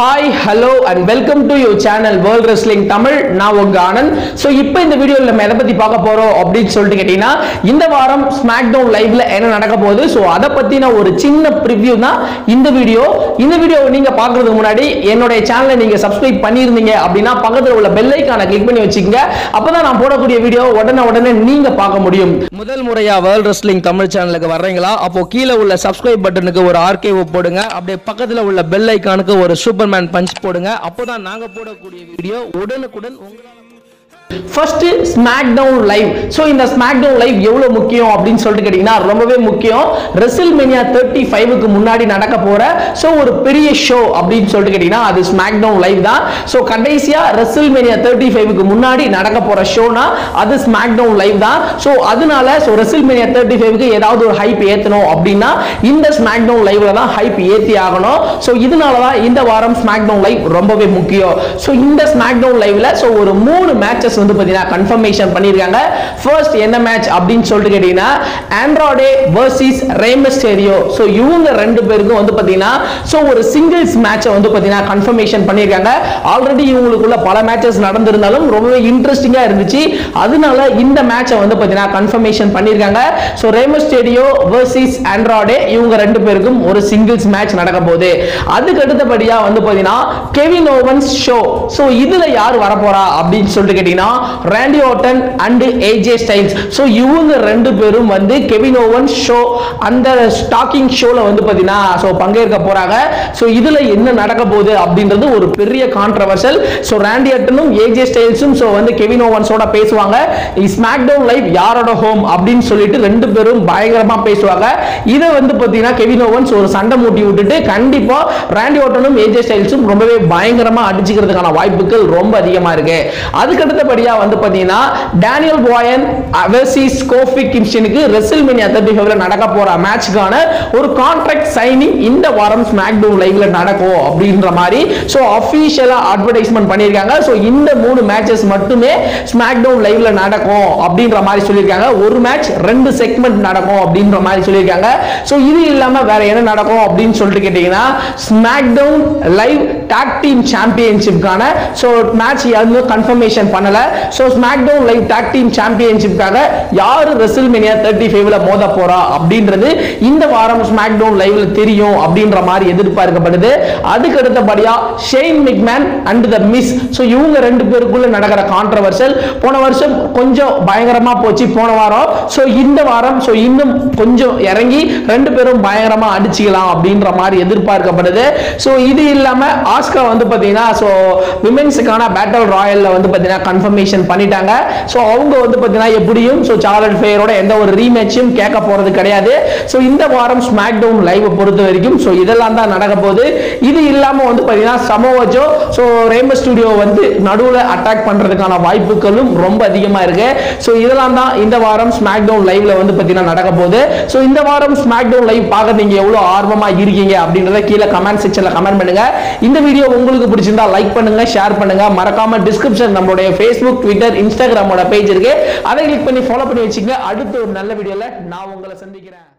Hi hello and welcome to you channel world wrestling Tamil நான் உங்க Anand. So இப்போ இந்த வீடியோவில் நம்ம எதை பற்றி பார்க்க போகிறோம் அப்படின்னு சொல்லிட்டு கேட்டிங்கன்னா இந்த வாரம் ஸ்மாக் டவுன் லைவ்ல என்ன நடக்க போகுது? ஸோ அதை பற்றின ஒரு சின்ன ப்ரிவ்யூ தான் இந்த வீடியோ. இந்த வீடியோ நீங்கள் பார்க்கறதுக்கு முன்னாடி என்னுடைய சேனலை நீங்கள் சப்ஸ்கிரைப் பண்ணியிருந்தீங்க அப்படின்னா பக்கத்தில் உள்ள பெல் ஐக்கானை கிளிக் பண்ணி வச்சுக்கோங்க. அப்பதான் நான் போடக்கூடிய வீடியோ உடனே உடனே நீங்கள் பார்க்க முடியும். முதல் முறையாக வேர்ல்ட் ரெஸ்லிங் தமிழ் சேனலுக்கு வர்றீங்களா? அப்போ கீழே உள்ள சப்ஸ்கிரைப் பட்டனுக்கு ஒரு ஆர்கேவ் போடுங்க. அப்படியே பக்கத்தில் உள்ள பெல் ஐக்கானுக்கு ஒரு சூப்பர்மேன் பஞ்ச் போடுங்க. அப்போதான் நாங்க போடக்கூடிய வீடியோ உடனுக்குடன் உங்களால் first SmackDown live so இந்த ஸ்மாக் டவுன் லைவ் எவ்வளோ முக்கியம் அப்படின்னு சொல்லிட்டு கேட்டிங்கன்னா ரொம்பவே முக்கியம். ரெசில் மெனியா தேர்ட்டி ஃபைவுக்கு முன்னாடி நடக்க போற ஸோ ஒரு பெரிய ஷோ அப்படின்னு சொல்லிட்டு கேட்டிங்கன்னா அது ஸ்மாக் டவுன் லைவ் தான். ஸோ கடைசியாக ரெசில் மெனியா தேர்ட்டி ஃபைவுக்கு முன்னாடி நடக்க போற ஷோனா அது ஸ்மாக் டவுன் லைவ் தான். ஸோ அதனால ஸோ ரெசில் மெனியா தேர்ட்டி ஃபைவுக்கு ஏதாவது ஒரு ஹைப் ஏற்றணும் அப்படின்னா இந்த ஸ்மாக் டவுன் லைவ்ல தான் ஹைப் ஏற்றி ஆகணும். ஸோ இதனால தான் இந்த வாரம் ஸ்மாக் டவுன் லைவ் ரொம்பவே முக்கியம். ஸோ இந்த ஸ்மாக் டவுன் லைவ்ல ஸோ ஒரு மூணு மேட்சஸ் வந்து பார்த்தீங்கன்னா கன்ஃபர்மேஷன் பண்ணியிருக்காங்க. ஃபர்ஸ்ட் என்ன மேட்ச் அப்படின்னு சொல்லிட்டு கேட்டீங்கன்னா ஆண்ட்ராய்டே வர்சஸ் ரேமஸ்டேரியோ ஸோ இவங்க ரெண்டு பேருக்கும் வந்து பார்த்தீங்கன்னா ஸோ ஒரு சிங்கிள்ஸ் மேட்சை வந்து பார்த்தீங்கன்னா கன்ஃபர்மேஷன் பண்ணியிருக்காங்க. ஆல்ரெடி இவங்களுக்குள்ள பல மேட்சஸ் நடந்திருந்தாலும் ரொம்பவே இன்ட்ரெஸ்டிங்காக இருந்துச்சு. அதனால இந்த மேட்சை வந்து பார்த்தீங்கன்னா கன்ஃபர்மேஷன் பண்ணியிருக்காங்க. ஸோ ரேமஸ்டேரியோ வர்சஸ் ஆண்ட்ராய்டே இவங்க ரெண்டு பேருக்கும் ஒரு சிங்கிள்ஸ் மேட்ச் நடக்க போகுது. அதுக்கு அடுத்தபடியாக வந்து பார்த்தீங்கன்னா கெவின் ஓவன்ஸ் ஷோ ஸோ இதில் யார் வரப்போறா அப்படின்னு சொல்லிட்டு கேட்டீங்கன்னா Randy Orton and AJ Styles so இவங்க ரெண்டு பேரும் வந்து கெவின் ஓவன் ஷோ அந்த ஸ்டாக்கிங் ஷோல வந்து பார்த்தீங்கன்னா ஸோ பங்கேற்க போறாங்க. ஸோ இதுல என்ன நடக்க போகுது அப்படின்றது ஒரு பெரிய கான்ட்ரவர்சல் ஸோ ரேண்டி ஓட்டனும் ஏஜே ஸ்டைல்ஸும் ஸோ வந்து கெவின் ஓவன்ஸோட பேசுவாங்க. ஸ்மாக் டவுன் லைவ் யாரோட ஹோம் அப்படின்னு சொல்லிட்டு ரெண்டு பேரும் பயங்கரமா பேசுவாங்க. இதை வந்து பார்த்தீங்கன்னா கெவின் ஓவன்ஸ் ஒரு சண்டை மூட்டி விட்டுட்டு கண்டிப்பா ரேண்டி ஓட்டனும் ஏஜே ஸ்டைல்ஸும் ரொம்பவே பயங்கரமா அடிச்சுக்கிறதுக்கான வாய்ப்புகள் ரொம்ப அதிகமா இருக்கு. அதுக்கடுத்தபடி அடுத்தபடியா வந்து பாத்தீங்கன்னா டேனியல் பாயன் வெர்சஸ் கோஃபி கிம்ஷனுக்கு ரெசில் தேர்ட்டி ஃபைவ்ல நடக்க போற மேட்ச்க்கான ஒரு கான்ட்ராக்ட் சைனிங் இந்த வாரம் ஸ்மாக்டவுன் லைவ்ல நடக்கும் அப்படின்ற மாதிரி ஸோ அஃபீஷியலா அட்வர்டைஸ்மெண்ட் பண்ணியிருக்காங்க. ஸோ இந்த மூணு மேட்சஸ் மட்டுமே ஸ்மாக் டவுன் லைவ்ல நடக்கும் அப்படின்ற மாதிரி சொல்லியிருக்காங்க. ஒரு மேட்ச் ரெண்டு செக்மெண்ட் நடக்கும் அப்படின்ற மாதிரி சொல்லியிருக்காங்க. ஸோ இது இல்லாம வேற என்ன நடக்கும் அப்படின்னு சொல்லிட்டு கேட்டீங்கன்னா SmackDown live tag team சாம்பியன்ஷிப்கான ஸோ மேட்ச் யாரும் கன்ஃபர்மேஷன் பண்ணல. So SmackDown live tag team சாம்பியன்ஷிப்காக யாரு ரெசில்மேனியா தேர்ட்டி ஃபைவ்ல மோத போறா அப்படின்றது இந்த வாரம் ஸ்மாக் டவுன் லைவ்ல தெரியும் அப்படின்ற மாதிரி எதிர்பார்க்கப்படுது. அதுக்கு அடுத்தபடியா Shane McMahon and the Miz so இவங்க ரெண்டு பேருக்குள்ள நடக்கிற கான்ட்ரவர்சல் போன வருஷம் கொஞ்சம் பயங்கரமா போச்சு போன வாரம். ஸோ இந்த வாரம் ஸோ இன்னும் கொஞ்சம் இறங்கி ரெண்டு பேரும் பயங்கரமா அடிச்சுக்கலாம் அப்படின்ற மாதிரி எதிர்பார்க்கப்படுது. ஸோ இது இல்லாம ஆஸ்கா வந்து பாத்தீங்கன்னா ஸோ விமென்ஸுக்கான பேட்டல் ராயல்ல வந்து பாத்தீங்கன்னா கன்ஃபர்மேஷன் பண்ணிட்டாங்க. ஸோ அவங்க வந்து பாத்தீங்கன்னா எப்படியும் ஸோ சார்லட் ஃபேயரோட எந்த ஒரு ரீமேட்சும் கேட்க போறது கிடையாது. ஸோ இந்த வாரம் ஸ்மாக் டவுன் லைவ் பொறுத்த வரைக்கும் ஸோ இதெல்லாம் தான் நடக்க போகுது. இது இல்லாம வந்து பாத்தீங்கன்னா சமோவஜோ ஸோ ரேம ஸ்டுடியோ வந்து நடுவில் அட்டாக் பண்றதுக்கான வாய்ப்புகளும் ரொம்ப அதிகமா இருக்கு. ஸோ இதெல்லாம் தான் இந்த வாரம் ஸ்மாக் டவுன் லைவ்ல வந்து பாத்தீங்கன்னா நடக்க போகுது. ஸோ இந்த வாரம் ஸ்மாக் டவுன் லைவ் பார்க்க நீங்க எவ்வளவு ஆர்வமா இருக்கீங்க அப்படின்றத கீழே கமெண்ட் செக்ஷனில் கமெண்ட் பண்ணுங்க. இந்த வீடியோ உங்களுக்கு பிடிச்சிருந்தா லைக் பண்ணுங்க ஷேர் பண்ணுங்க. மறக்காம டிஸ்கிரிப்ஷன் நம்மளுடைய ஃபேஸ்புக் ட்விட்டர் இன்ஸ்டாகிராமோட பேஜ் இருக்கு. அதை கிளிக் பண்ணி ஃபாலோ பண்ணி வச்சுங்க அடுத்த ஒரு நல்ல வீடியோல நான் உங்களை சந்திக்கிறேன்.